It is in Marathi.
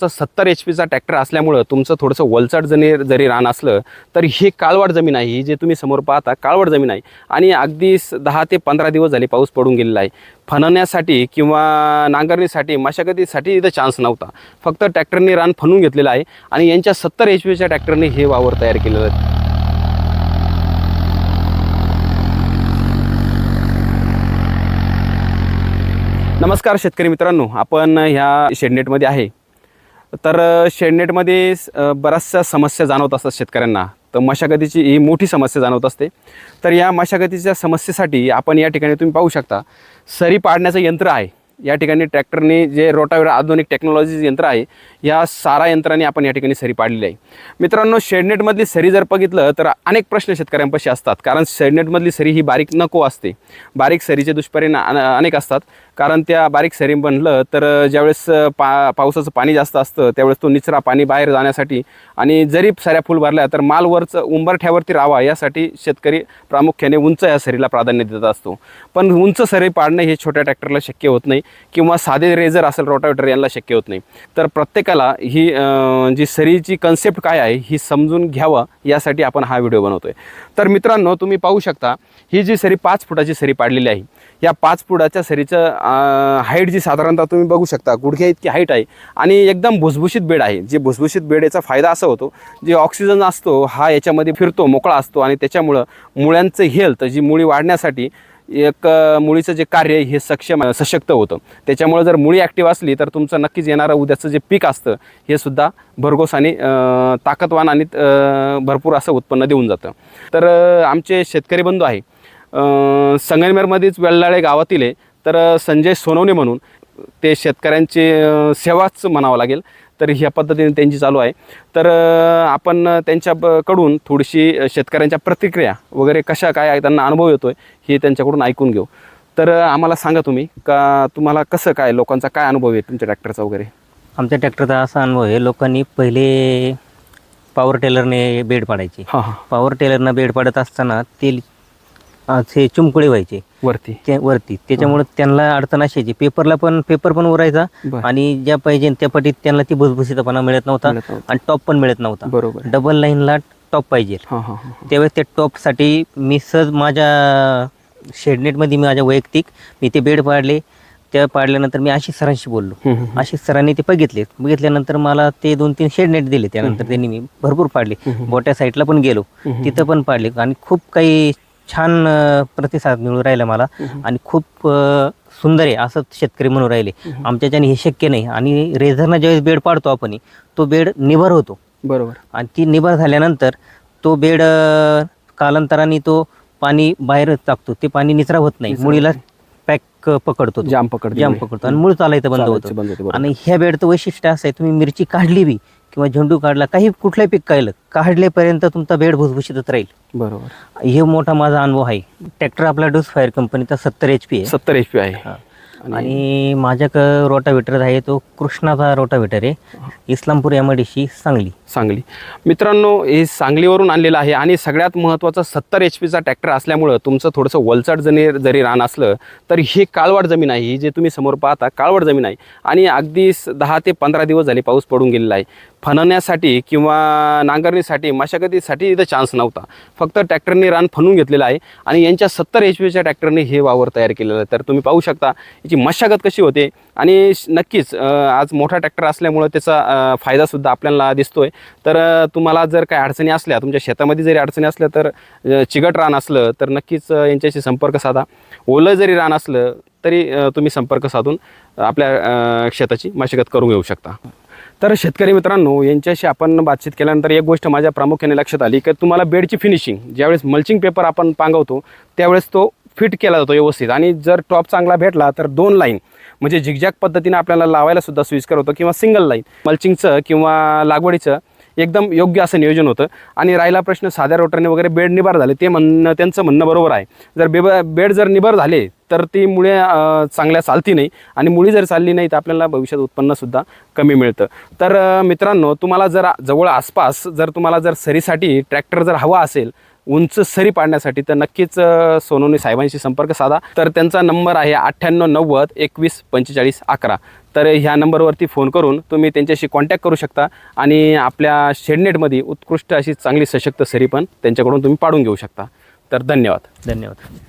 सत्तर एच पीचा ट्रॅक्टर असल्यामुळं तुमचं थोडंसं वलचट जरी जरी रान असलं तर ही काळवाड जमीन आहे ही जे तुम्ही समोर पाहता काळवाड जमीन आहे. आणि अगदी दहा ते पंधरा दिवस झाले पाऊस पडून गेलेला आहे. फणवण्यासाठी किंवा नांगरणीसाठी मशागतीसाठी इथं चान्स नव्हता. फक्त ट्रॅक्टरने रान फणून घेतलेलं आहे आणि यांच्या सत्तर एच पीच्या ट्रॅक्टरने हे वावर तयार केलेलं आहे. नमस्कार शेतकरी मित्रांनो आपण ह्या शेडनेटमध्ये आहे. तर शेडनेटमध्ये बऱ्याचशा समस्या जाणवत असतात शेतकऱ्यांना. तर मशागतीची ही मोठी समस्या जाणवत असते. तर या मशागतीच्या समस्येसाठी आपण या ठिकाणी तुम्ही पाहू शकता सरी पाडण्याचं यंत्र आहे. या ठिकाणी ट्रॅक्टरने जे रोटावेर आधुनिक टेक्नॉलॉजी यंत्र आहे या सारा यंत्राने आपण या ठिकाणी सरी पाडलेली आहे. मित्रांनो शेडनेटमधली सरी जर बघितलं तर अनेक प्रश्न शेतकऱ्यांपाशी असतात. कारण शेडनेटमधली सरी ही बारीक नको असते. बारीक सरीचे दुष्परिणाम अनेक असतात. कारण त्या बारीक सरी बनलं तर ज्यावेळेस पा पावसाचं पाणी जास्त असतं त्यावेळेस तो निचरा पाणी बाहेर जाण्यासाठी आणि जरी साऱ्या फुल भरल्या तर मालवरचं उंबरठ्यावरती राहावा यासाठी शेतकरी प्रामुख्याने उंच या सरीला प्राधान्य देत असतो. पण उंच सरी पाडणं हे छोट्या ट्रॅक्टरला शक्य होत नाही किंवा साधे रेझर असेल रोटावेटर यांना शक्य होत नाही. तर प्रत्येकाला ही जी सरीची कन्सेप्ट काय आहे ही समजून घ्यावं यासाठी आपण हा व्हिडिओ बनवतो आहे तर मित्रांनो तुम्ही पाहू शकता ही जी सरी पाच फुटाची सरी पाडलेली आहे या पाच फुटाच्या सरीचं हाईट जी साधारणतः तुम्ही बघू शकता गुडघ्या इतकी हाईट आहे आणि एकदम भुसभुशीत बेड आहे. जे भुसभुशीत बेड याचा फायदा असा होतो जे ऑक्सिजन असतो हा याच्यामध्ये फिरतो मोकळा असतो आणि त्याच्यामुळं मुळ्यांचं हेल्थ जी मुळी वाढण्यासाठी एक मुळीचं जे कार्य आहे हे सक्षम सशक्त होतं. त्याच्यामुळे जर मुळी ॲक्टिव्ह असली तर तुमचं नक्कीच येणारं उद्याचं जे पीक असतं हे सुद्धा भरघोस आणि ताकदवान आणि भरपूर असं उत्पन्न देऊन जातं. तर आमचे शेतकरी बंधू आहे संगमनेरमध्येच वेल्लाळे गावातील आहे. तर संजय सोनवणे म्हणून ते शेतकऱ्यांची सेवाच म्हणावं लागेल. तर ह्या पद्धतीने त्यांची चालू आहे. तर आपण त्यांच्या ब- कडून थोडीशी शेतकऱ्यांच्या प्रतिक्रिया वगैरे कशा काय आहे त्यांना अनुभव येतोय हे त्यांच्याकडून ऐकून घेऊ. तर आम्हाला सांगा तुम्ही का तुम्हाला कसं काय लोकांचा काय अनुभव आहे तुमच्या ट्रॅक्टरचा वगैरे? आमच्या ट्रॅक्टरचा असा अनुभव आहे लोकांनी पहिले पॉवर टेलरने बेड पाडायचे. पॉवर टेलरनं बेड पाडत असताना ते असे चुमकुळे व्हायचे. वरती. त्या वरती. त्याच्यामुळे त्यांना अडचण असायची पेपरला पण पेपर पण उरायचा. आणि ज्या पाहिजे त्या पटीत त्यांना ती भुसभुशीतपणा मिळत नव्हता. आणि टॉप पण मिळत नव्हता. बरोबर. डबल लाईनला टॉप पाहिजे. हां हां हां त्यावेळेस त्या टॉपसाठी मी सहज माझ्या शेडनेटमध्ये मी माझ्या वैयक्तिक मी ते बेड पाडले. त्या पाडल्यानंतर मी आशिष सरांशी बोललो. आशिष सरांनी ते बघितले. बघितल्यानंतर मला ते दोन तीन शेडनेट दिले. त्यानंतर त्यांनी मी भरपूर पाडले. मोठ्या साईडला पण गेलो. तिथं पण पाडले. आणि खूप काही छान अं, प्रतिसाद मिळून राहिला मला. आणि खूप अं, सुंदर आहे असं शेतकरी म्हणून राहिले. आमच्याच्याने हे शक्य नाही. आणि रेझरनं ज्यावेळेस बेड पाडतो आपण तो बेड निभर होतो. बरोबर. आणि ती निभर झाल्यानंतर तो बेड अ, कालांतराने तो पाणी बाहेर टाकतो. ते पाणी निचरा होत नाही. मुळीला पॅक पकडतो तो. जाम पकडते. जाम मुळी. पकडतो. आणि मूळ चालायचं बंद चालायचं बंद होतं, होतं बरोबर. आणि ह्या बेडचं वैशिष्ट्य असं आहे तुम्ही मिरची काढली बी किंवा झेंडू काढला काही कुठलंही पीक काढलं काढलेपर्यंत तुमचा बेड भुसभुशीतच राहील. बरोबर. हे मोठा माझा अनुभव आहे. ट्रॅक्टर आपला डोस फायर कंपनीचा सत्तर एच पी आहे. सत्तर एच पी आहे. आणि माझ्याक रोटावेटर आहे तो कृष्णाचा रोटावेटर आहे. इस्लामपूर एम सांगली. सांगली. मित्रांनो हे सांगलीवरून आणलेलं आहे आणि सगळ्यात महत्त्वाचं सत्तर एच पीचा ट्रॅक्टर असल्यामुळं तुमचं थोडंसं वलचट जरी जरी रान असलं तर ही काळवाड जमीन आहे. ही जे तुम्ही समोर पाहता काळवाड जमीन आहे. आणि अगदी स- दहा ते पंधरा दिवस झाले पाऊस पडून गेलेला आहे. फणवण्यासाठी किंवा नांगरणीसाठी मशागतीसाठी इथं चान्स नव्हता. फक्त ट्रॅक्टरने रान फणून घेतलेलं आहे आणि यांच्या सत्तर एच पीच्या ट्रॅक्टरने हे वावर तयार केलेलं आहे. तर तुम्ही पाहू शकता याची मशागत कशी होते आणि नक्कीच आज मोठा ट्रॅक्टर असल्यामुळं त्याचा फायदासुद्धा आपल्याला दिसतो आहे तर तुम्हाला जर काही अडचणी असल्या तुमच्या शेतामध्ये जरी अडचणी असल्या तर चिकट रान असलं तर नक्कीच यांच्याशी संपर्क साधा. ओलं जरी रान असलं तरी तुम्ही संपर्क साधून आपल्या शेताची मशागत करून घेऊ शकता. तर शेतकरी मित्रांनो यांच्याशी आपण बातचीत केल्यानंतर एक गोष्ट माझ्या प्रामुख्याने लक्षात आली की तुम्हाला बेडची फिनिशिंग ज्यावेळेस मल्चिंग पेपर आपण पांगवतो त्यावेळेस तो फिट केला जातो व्यवस्थित. आणि जर टॉप चांगला भेटला तर दोन लाईन म्हणजे झिगझॅग पद्धतीने आपल्याला लावायला सुद्धा सोयीस्कर होतं किंवा सिंगल लाईन मल्चिंगचं किंवा लागवडीचं एकदम योग्य असं नियोजन होतं. आणि राहिला प्रश्न साध्या रोटरने वगैरे बेड निभार झाले ते म्हणणं त्यांचं म्हणणं बरोबर आहे. जर बेब बेड जर निभार झाले तर ती मुळे चांगल्या चालती नाही. आणि मुळी जर चालली नाही तर आपल्याला भविष्यात उत्पन्नसुद्धा कमी मिळतं. तर मित्रांनो तुम्हाला जर जवळ आसपास जर तुम्हाला जर सरीसाठी ट्रॅक्टर जर हवा असेल उंच सरी पाडण्यासाठी तर नक्कीच अ, साहेबांशी संपर्क साधा. तर त्यांचा नंबर आहे अठ्ठ्याण्णव नव्वद एकवीस पंचेचाळीस अकरा. तर ह्या नंबरवरती फोन करून तुम्ही त्यांच्याशी कॉन्टॅक्ट करू शकता आणि आपल्या शेडनेटमध्ये उत्कृष्ट अशी चांगली सशक्त सरी पण त्यांच्याकडून तुम्ही पाडून घेऊ शकता. तर धन्यवाद. धन्यवाद.